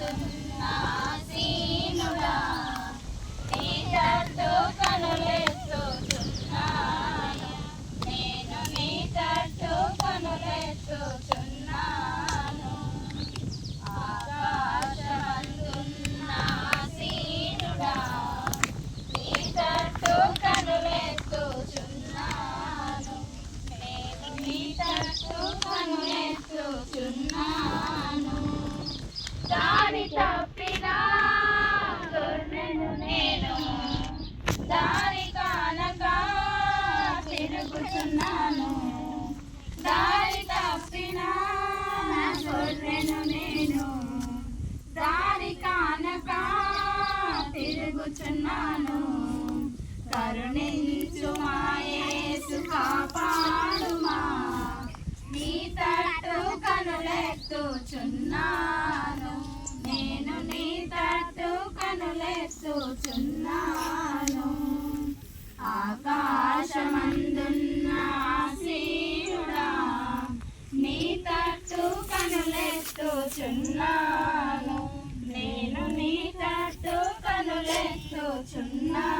네. కనులెత్తుచున్నాను నేను నీ తట్టు కనులెత్తుచున్నాను. ఆకాశమందున్న ఆశీనుడా నీ తట్టు కనులెత్తుచున్నాను. నేను నీ తట్టు కనులెత్తుచున్నాను